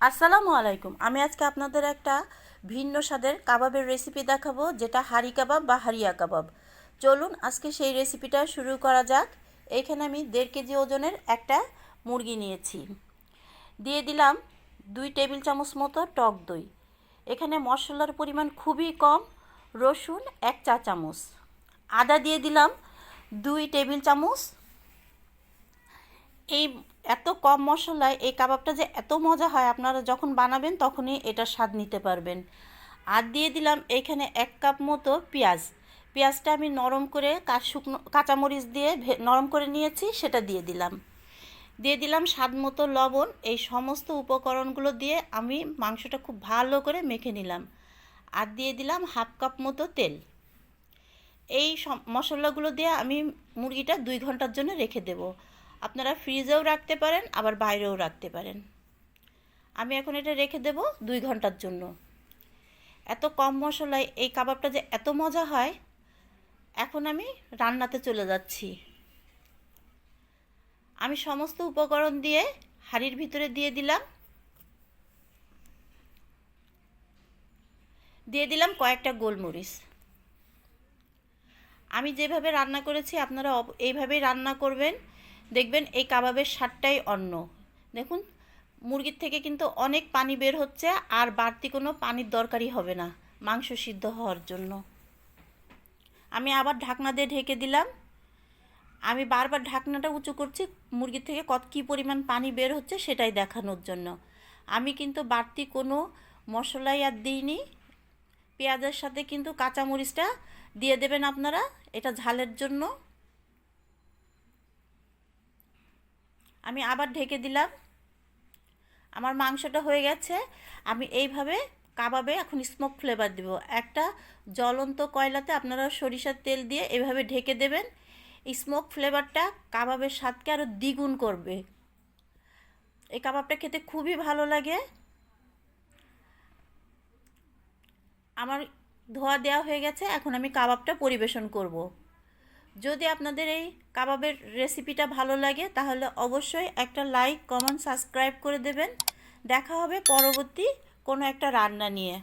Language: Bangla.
আসসালামু আলাইকুম। আমি আজকে আপনাদের একটা ভিন্ন স্বাদের কাবাবের রেসিপি দেখাবো, যেটা হাড়ি কাবাব বা হারিয়া কাবাব। চলুন আজকে সেই রেসিপিটা শুরু করা যাক। এখানে আমি দেড় কেজি ওজনের একটা মুরগি নিয়েছি। দিয়ে দিলাম দুই টেবিল চামচ মতো টক দই। এখানে মশলার পরিমাণ খুবই কম, রসুন এক চা চামচ। আদা দিয়ে দিলাম দুই টেবিল চামচ। এই এত কম মশলায় এই কাবাবটা যে এত মজা হয়, আপনারা যখন বানাবেন তখনই এটা স্বাদ নিতে পারবেন। আর দিয়ে দিলাম এইখানে এক কাপ মতো পেঁয়াজ। পেঁয়াজটা আমি নরম করে শুকনো কাঁচামরিচ দিয়ে নরম করে নিয়েছি, সেটা দিয়ে দিলাম। দিয়ে দিলাম স্বাদ মতো লবণ। এই সমস্ত উপকরণগুলো দিয়ে আমি মাংসটা খুব ভালো করে মেখে নিলাম। আর দিয়ে দিলাম হাফ কাপ মতো তেল। এই মশলাগুলো দিয়ে আমি মুরগিটা দুই ঘণ্টার জন্য রেখে দেব। আপনারা ফ্রিজেও রাখতে পারেন, আবার বাইরেও রাখতে পারেন। আমি এখন এটা রেখে দেব দুই ঘণ্টার জন্য। এত কম মশলায় এই কাবাবটা যে এত মজা হয়, এখন আমি রান্নাতে চলে যাচ্ছি। আমি সমস্ত উপকরণ দিয়ে হাঁড়ির ভিতরে দিয়ে দিলাম। দিয়ে দিলাম কয়েকটা গোলমরিচ। আমি যেভাবে রান্না করেছি, আপনারা এইভাবেই রান্না করবেন। দেখবেন এই কাবাবের স্বাদটাই অন্য। দেখুন, মুরগির থেকে কিন্তু অনেক পানি বের হচ্ছে, আর বাড়তি কোনো পানির দরকারই হবে না, মাংস সিদ্ধ হওয়ার জন্য। আমি আবার ঢাকনা দিয়ে ঢেকে দিলাম। আমি বারবার ঢাকনাটা উঁচু করছি, মুরগির থেকে কত কী পরিমাণ পানি বের হচ্ছে সেটাই দেখানোর জন্য। আমি কিন্তু বাড়তি কোনো মশলাই আর দিইনি। পেঁয়াজের সাথে কিন্তু কাঁচামরিচটা দিয়ে দেবেন আপনারা, এটা ঝালের জন্য। আমি আবার ঢেকে দিলাম। আমার মাংসটা হয়ে গেছে। আমি এইভাবে কাবাবে এখন স্মোক ফ্লেভার দেব। একটা জ্বলন্ত কয়লাতে আপনারা সরিষার তেল দিয়ে এভাবে ঢেকে দেবেন। স্মোক ফ্লেভারটা কাবাবের স্বাদকে আরও দ্বিগুণ করবে। এই কাবাবটা খেতে খুবই ভালো লাগে। আমার ধোয়া দেওয়া হয়ে গেছে। এখন আমি কাবাবটা পরিবেশন করব। যদি আপনাদের এই কাবাবের রেসিপিটা ভালো লাগে, তাহলে অবশ্যই একটা লাইক কমেন্ট সাবস্ক্রাইব করে দেবেন। দেখা হবে পরবর্তী কোনো একটা রান্না নিয়ে।